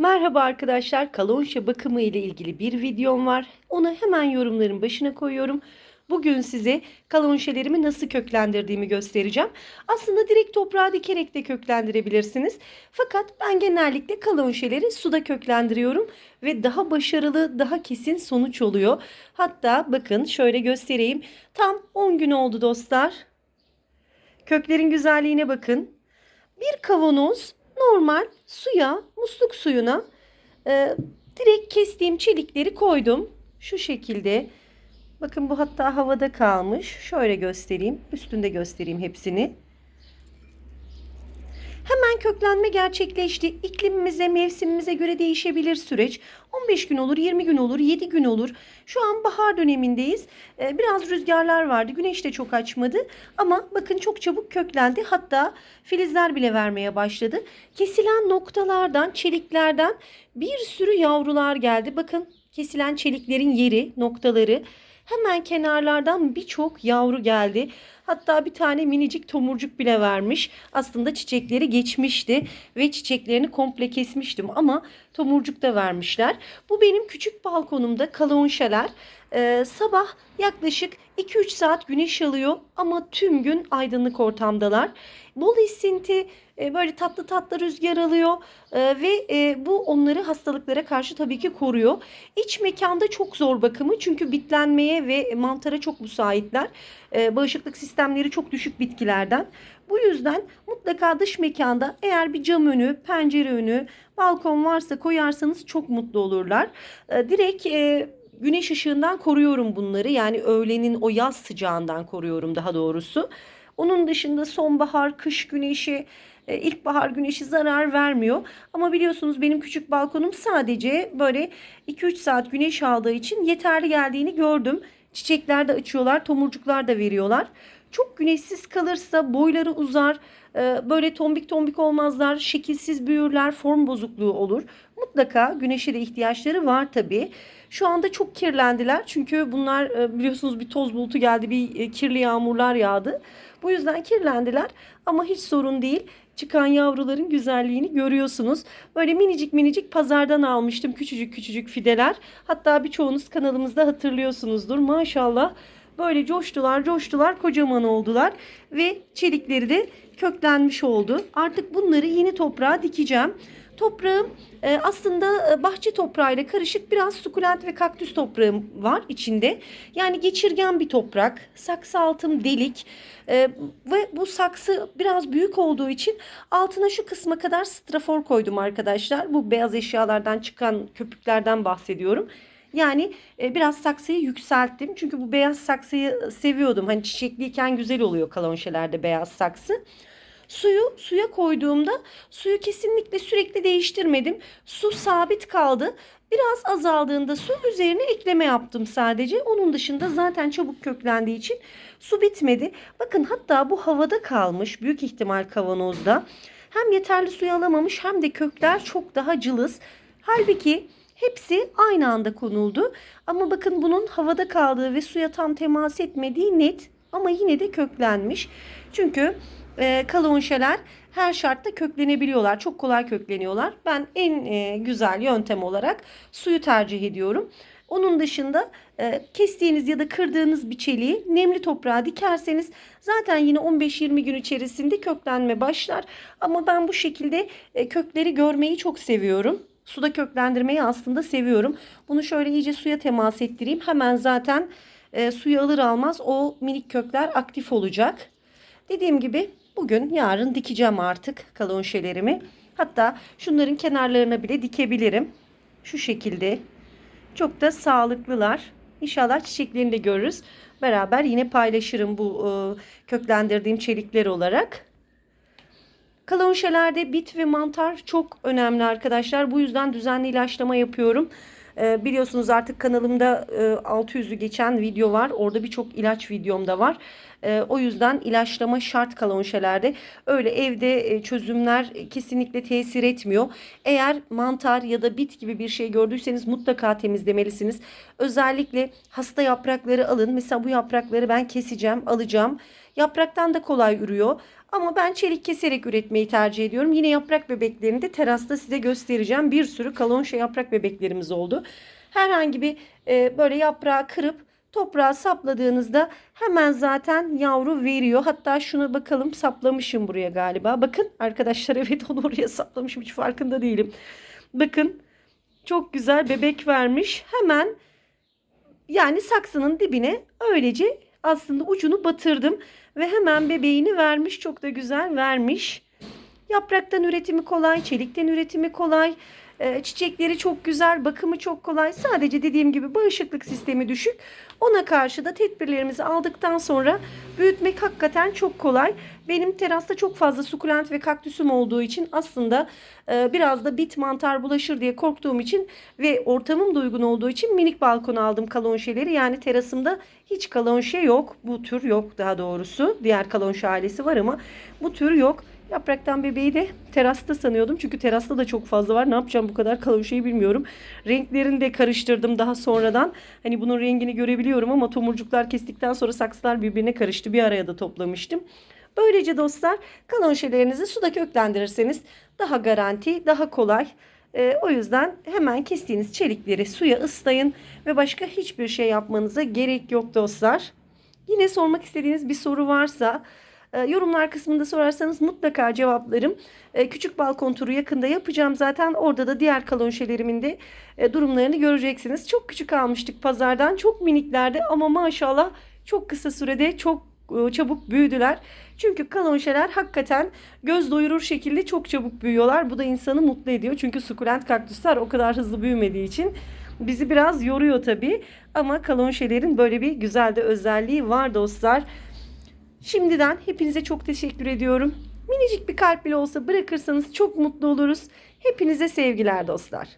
Merhaba arkadaşlar, kalonşa bakımı ile ilgili bir videom var. Onu hemen yorumların başına koyuyorum. Bugün size kalonşelerimi nasıl köklendirdiğimi göstereceğim. Aslında direkt toprağa dikerek de köklendirebilirsiniz. Fakat ben genellikle kalonşeleri suda köklendiriyorum ve daha başarılı, daha kesin sonuç oluyor. Hatta bakın şöyle göstereyim. Tam 10 gün oldu dostlar. Köklerin güzelliğine bakın. Bir kavanoz normal suya, musluk suyuna e, direkt kestiğim çelikleri koydum. Şu şekilde. Bakın bu hatta havada kalmış. Şöyle göstereyim. Üstünde göstereyim hepsini. Hemen köklenme gerçekleşti. İklimimize, mevsimimize göre değişebilir süreç. 15 gün olur, 20 gün olur, 7 gün olur. Şu an bahar dönemindeyiz. Ee, biraz rüzgarlar vardı. Güneş de çok açmadı. Ama bakın çok çabuk köklendi. Hatta filizler bile vermeye başladı. Kesilen noktalardan, çeliklerden bir sürü yavrular geldi. Bakın kesilen çeliklerin yeri, noktaları. Hemen kenarlardan birçok yavru geldi. Hatta bir tane minicik tomurcuk bile vermiş. Aslında çiçekleri geçmişti ve çiçeklerini komple kesmiştim ama tomurcuk da vermişler. Bu benim küçük balkonumda kalonşeler. Ee, sabah yaklaşık 2-3 saat güneş alıyor ama tüm gün aydınlık ortamdalar. Bol esinti, e, böyle tatlı tatlı rüzgar alıyor e, ve e, bu onları hastalıklara karşı tabii ki koruyor. İç mekanda çok zor bakımı çünkü bitlenmeye ve mantara çok müsaitler. E, bağışıklık sistemleri çok düşük bitkilerden. Bu yüzden mutlaka dış mekanda eğer bir cam önü, pencere önü, balkon varsa koyarsanız çok mutlu olurlar. E, direkt güneş ışığından koruyorum bunları. Yani öğlenin o yaz sıcağından koruyorum daha doğrusu. Onun dışında sonbahar, kış güneşi, e, ilkbahar güneşi zarar vermiyor. Ama biliyorsunuz benim küçük balkonum sadece böyle 2-3 saat güneş aldığı için yeterli geldiğini gördüm. Çiçekler de açıyorlar, tomurcuklar da veriyorlar. Çok güneşsiz kalırsa boyları uzar, e, böyle tombik tombik olmazlar, şekilsiz büyürler, form bozukluğu olur. Mutlaka güneşe de ihtiyaçları var tabii. Şu anda çok kirlendiler çünkü bunlar e, biliyorsunuz bir toz bulutu geldi, bir kirli yağmurlar yağdı. Bu yüzden kirlendiler ama hiç sorun değil. Çıkan yavruların güzelliğini görüyorsunuz. Böyle minicik minicik pazardan almıştım küçücük küçücük fideler. Hatta birçoğunuz kanalımızda hatırlıyorsunuzdur. Maşallah böyle coştular coştular kocaman oldular ve çelikleri de köklenmiş oldu. Artık bunları yeni toprağa dikeceğim. Toprağım e, aslında e, bahçe toprağıyla karışık biraz sukulent ve kaktüs toprağım var içinde. Yani geçirgen bir toprak. Saksı altım delik. E, ve bu saksı biraz büyük olduğu için altına şu kısma kadar strafor koydum arkadaşlar. Bu beyaz eşyalardan çıkan köpüklerden bahsediyorum. Yani e, biraz saksıyı yükselttim. Çünkü bu beyaz saksıyı seviyordum. Hani çiçekliyken güzel oluyor kalonşelerde beyaz saksı. Suyu suya koyduğumda suyu kesinlikle sürekli değiştirmedim. Su sabit kaldı. Biraz azaldığında su üzerine ekleme yaptım sadece. Onun dışında zaten çabuk köklendiği için su bitmedi. Bakın hatta bu havada kalmış büyük ihtimal kavanozda. Hem yeterli suyu alamamış hem de kökler çok daha cılız. Halbuki hepsi aynı anda konuldu. Ama bakın bunun havada kaldığı ve suya tam temas etmediği net ama yine de köklenmiş. Çünkü e, kalonşeler her şartta köklenebiliyorlar. Çok kolay kökleniyorlar. Ben en e, güzel yöntem olarak suyu tercih ediyorum. Onun dışında e, kestiğiniz ya da kırdığınız bir çeliği nemli toprağa dikerseniz zaten yine 15-20 gün içerisinde köklenme başlar. Ama ben bu şekilde e, kökleri görmeyi çok seviyorum. Suda köklendirmeyi aslında seviyorum. Bunu şöyle iyice suya temas ettireyim. Hemen zaten e, suyu alır almaz o minik kökler aktif olacak. Dediğim gibi bugün yarın dikeceğim artık kalonşelerimi. Hatta şunların kenarlarına bile dikebilirim. Şu şekilde. Çok da sağlıklılar. İnşallah çiçeklerini de görürüz. Beraber yine paylaşırım bu e, köklendirdiğim çelikler olarak. Kalonşelerde bit ve mantar çok önemli arkadaşlar. Bu yüzden düzenli ilaçlama yapıyorum. Ee, biliyorsunuz artık kanalımda e, 600'ü geçen video var. Orada birçok ilaç videom da var. E, o yüzden ilaçlama şart kalonşelerde. Öyle evde e, çözümler kesinlikle tesir etmiyor. Eğer mantar ya da bit gibi bir şey gördüyseniz mutlaka temizlemelisiniz. Özellikle hasta yaprakları alın. Mesela bu yaprakları ben keseceğim, alacağım. Yapraktan da kolay ürüyor. Ama ben çelik keserek üretmeyi tercih ediyorum. Yine yaprak bebeklerini de terasta size göstereceğim. Bir sürü kalonşa yaprak bebeklerimiz oldu. Herhangi bir e, böyle yaprağı kırıp toprağa sapladığınızda hemen zaten yavru veriyor. Hatta şuna bakalım saplamışım buraya galiba. Bakın arkadaşlar evet onu oraya saplamışım hiç farkında değilim. Bakın çok güzel bebek vermiş. Hemen yani saksının dibine öylece aslında ucunu batırdım ve hemen bebeğini vermiş. Çok da güzel vermiş. Yapraktan üretimi kolay, çelikten üretimi kolay. Ee, çiçekleri çok güzel, bakımı çok kolay. Sadece dediğim gibi bağışıklık sistemi düşük. Ona karşı da tedbirlerimizi aldıktan sonra büyütmek hakikaten çok kolay. Benim terasta çok fazla sukulent ve kaktüsüm olduğu için aslında e, biraz da bit mantar bulaşır diye korktuğum için ve ortamım da uygun olduğu için minik balkona aldım kalonşeleri. Yani terasımda hiç kalonşe yok. Bu tür yok daha doğrusu. Diğer kalonşe ailesi var ama bu tür yok. Yapraktan bebeği de terasta sanıyordum. Çünkü terasta da çok fazla var. Ne yapacağım bu kadar kalonşeyi bilmiyorum. Renklerini de karıştırdım daha sonradan. Hani bunun rengini görebiliyorum ama tomurcuklar kestikten sonra saksılar birbirine karıştı. Bir araya da toplamıştım. Böylece dostlar kalonşelerinizi suda köklendirirseniz daha garanti, daha kolay. Ee, o yüzden hemen kestiğiniz çelikleri suya ıslayın ve başka hiçbir şey yapmanıza gerek yok dostlar. Yine sormak istediğiniz bir soru varsa e, yorumlar kısmında sorarsanız mutlaka cevaplarım. E, küçük balkon turu yakında yapacağım zaten. Orada da diğer kalonşelerimin de e, durumlarını göreceksiniz. Çok küçük almıştık pazardan. Çok miniklerdi ama maşallah çok kısa sürede çok e, çabuk büyüdüler. Çünkü kalonşeler hakikaten göz doyurur şekilde çok çabuk büyüyorlar. Bu da insanı mutlu ediyor. Çünkü sukulent kaktüsler o kadar hızlı büyümediği için bizi biraz yoruyor tabii. Ama kalonşelerin böyle bir güzel de özelliği var dostlar. Şimdiden hepinize çok teşekkür ediyorum. Minicik bir kalp bile olsa bırakırsanız çok mutlu oluruz. Hepinize sevgiler dostlar.